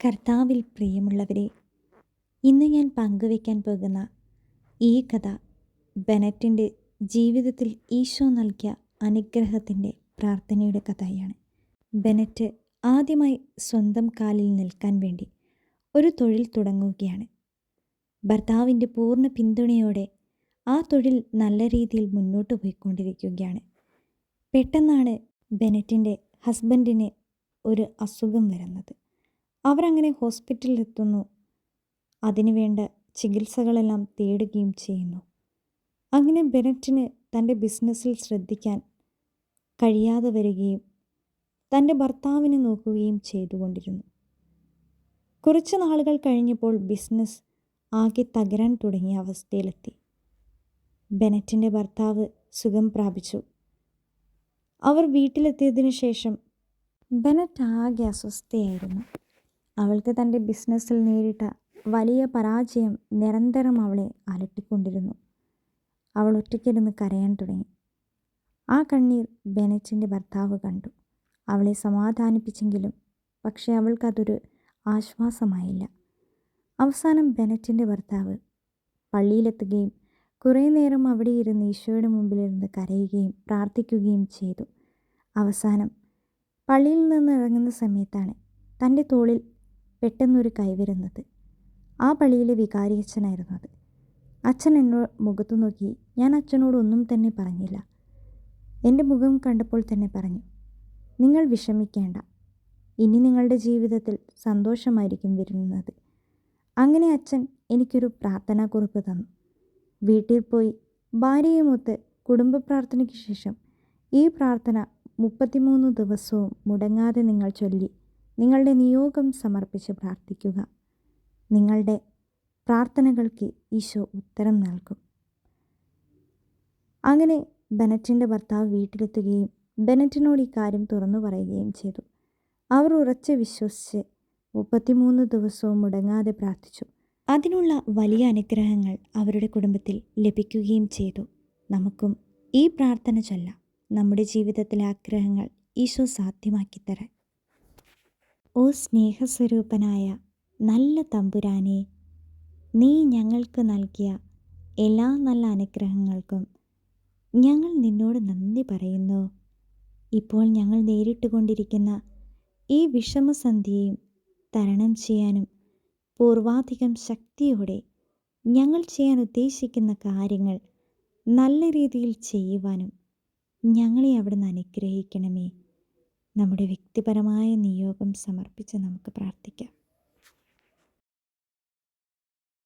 കർത്താവിൽ പ്രിയമുള്ളവരെ ഇന്ന് ഞാൻ പങ്കുവയ്ക്കാൻ പോകുന്ന ഈ കഥ ബെനറ്റിന്റെ ജീവിതത്തിൽ ഈശോ നൽകിയ അനുഗ്രഹത്തിന്റെ പ്രാർത്ഥനയുടെ കഥയാണ്. ബെനറ്റ് ആദ്യമായി സ്വന്തം കാലിൽ നിൽക്കാൻ വേണ്ടി ഒരു തൊഴിൽ തുടങ്ങുകയാണ്. ഭർത്താവിന്റെ പൂർണ പിന്തുണയോടെ ആ തൊഴിൽ നല്ല രീതിയിൽ മുന്നോട്ട് പോയിക്കൊണ്ടിരിക്കുകയാണ്. പെട്ടെന്നാണ് ബെനറ്റിന്റെ ഹസ്ബൻഡിന് ഒരു അസുഖം വരുന്നത്. അവരങ്ങനെ ഹോസ്പിറ്റലിലെത്തുന്നു. അതിനുവേണ്ട ചികിത്സകളെല്ലാം തേടുകയും ചെയ്യുന്നു. അങ്ങനെ ബെനറ്റിന് തന്റെ ബിസിനസ്സിൽ ശ്രദ്ധിക്കാൻ കഴിയാതെ വരികയും തന്റെ ഭർത്താവിനെ നോക്കുകയും ചെയ്തുകൊണ്ടിരുന്നു. കുറച്ച് നാളുകൾ കഴിഞ്ഞപ്പോൾ ബിസിനസ് ആകെ തകരാൻ തുടങ്ങിയ അവസ്ഥയിലെത്തി. ബെനറ്റിന്റെ ഭർത്താവ് സുഖം പ്രാപിച്ചു. അവർ വീട്ടിലെത്തിയതിനു ശേഷം ബെനറ്റ് ആകെ അസ്വസ്ഥയായിരുന്നു. അവൾക്ക് തന്റെ ബിസിനസ്സിൽ നേരിട്ട വലിയ പരാജയം നിരന്തരം അവളെ അലട്ടിക്കൊണ്ടിരുന്നു. അവൾ ഒറ്റയ്ക്കിരുന്ന് കരയാൻ തുടങ്ങി. ആ കണ്ണീർ ബെനറ്റിന്റെ ഭർത്താവ് കണ്ടു. അവളെ സമാധാനിപ്പിച്ചെങ്കിലും പക്ഷേ അവൾക്കതൊരു ആശ്വാസമായില്ല. അവസാനം ബെനറ്റിന്റെ ഭർത്താവ് പള്ളിയിലെത്തുകയും കുറേ നേരം അവിടെ ഇരുന്ന് ഈശോയുടെ മുമ്പിലിരുന്ന് കരയുകയും പ്രാർത്ഥിക്കുകയും ചെയ്തു. അവസാനം പള്ളിയിൽ നിന്ന് ഇറങ്ങുന്ന സമയത്താണ് തന്റെ തോളിൽ പെട്ടെന്നൊരു കൈവരുന്നത് ആ പള്ളിയിലെ വികാരി അച്ഛനായിരുന്നു അത്. അച്ഛൻ എന്നോ മുഖത്തു നോക്കി ഞാൻ അച്ഛനോടൊന്നും തന്നെ പറഞ്ഞില്ല. എന്റെ മുഖം കണ്ടപ്പോൾ തന്നെ പറഞ്ഞു നിങ്ങൾ വിഷമിക്കേണ്ട. ഇനി നിങ്ങളുടെ ജീവിതത്തിൽ സന്തോഷമായിരിക്കും വരുന്നത്. അങ്ങനെ അച്ഛൻ എനിക്കൊരു പ്രാർത്ഥനാക്കുറിപ്പ് തന്നു. വീട്ടിൽ പോയി ഭാര്യയുമൊത്ത് കുടുംബ പ്രാർത്ഥനയ്ക്ക് ശേഷം ഈ പ്രാർത്ഥന മുപ്പത്തിമൂന്ന് ദിവസവും മുടങ്ങാതെ നിങ്ങൾ ചൊല്ലി നിങ്ങളുടെ നിയോഗം സമർപ്പിച്ച് പ്രാർത്ഥിക്കുക. നിങ്ങളുടെ പ്രാർത്ഥനകൾക്ക് ഈശോ ഉത്തരം നൽകും. അങ്ങനെ ബെനറ്റിന്റെ ഭർത്താവ് വീട്ടിലെത്തുകയും ബെനറ്റിനോട് ഈ കാര്യം തുറന്നു പറയുകയും ചെയ്തു. അവർ ഉറച്ച് വിശ്വസിച്ച് മുപ്പത്തിമൂന്ന് ദിവസവും മുടങ്ങാതെ പ്രാർത്ഥിച്ചു. അതിനുള്ള വലിയ അനുഗ്രഹങ്ങൾ അവരുടെ കുടുംബത്തിൽ ലഭിക്കുകയും ചെയ്തു. നമുക്കും ഈ പ്രാർത്ഥന ചൊല്ലാം. നമ്മുടെ ജീവിതത്തിലെ ആഗ്രഹങ്ങൾ ഈശോ സാധ്യമാക്കി തരാൻ ഓ സ്നേഹസ്വരൂപനായ നല്ല തമ്പുരാനെ നീ ഞങ്ങൾക്ക് നൽകിയ എല്ലാ നല്ല അനുഗ്രഹങ്ങൾക്കും ഞങ്ങൾ നിന്നോട് നന്ദി പറയുന്നു. ഇപ്പോൾ ഞങ്ങൾ നേരിട്ടുകൊണ്ടിരിക്കുന്ന ഈ വിഷമസന്ധിയെയും തരണം ചെയ്യാനും പൂർവാധികം ശക്തിയോടെ ഞങ്ങൾ ചെയ്യാൻ ഉദ്ദേശിക്കുന്ന കാര്യങ്ങൾ നല്ല രീതിയിൽ ചെയ്യുവാനും ഞങ്ങളെ അവിടുന്ന് അനുഗ്രഹിക്കണമേ. നമ്മുടെ വ്യക്തിപരമായ നിയോഗം സമർപ്പിച്ച് നമുക്ക് പ്രാർത്ഥിക്കാം.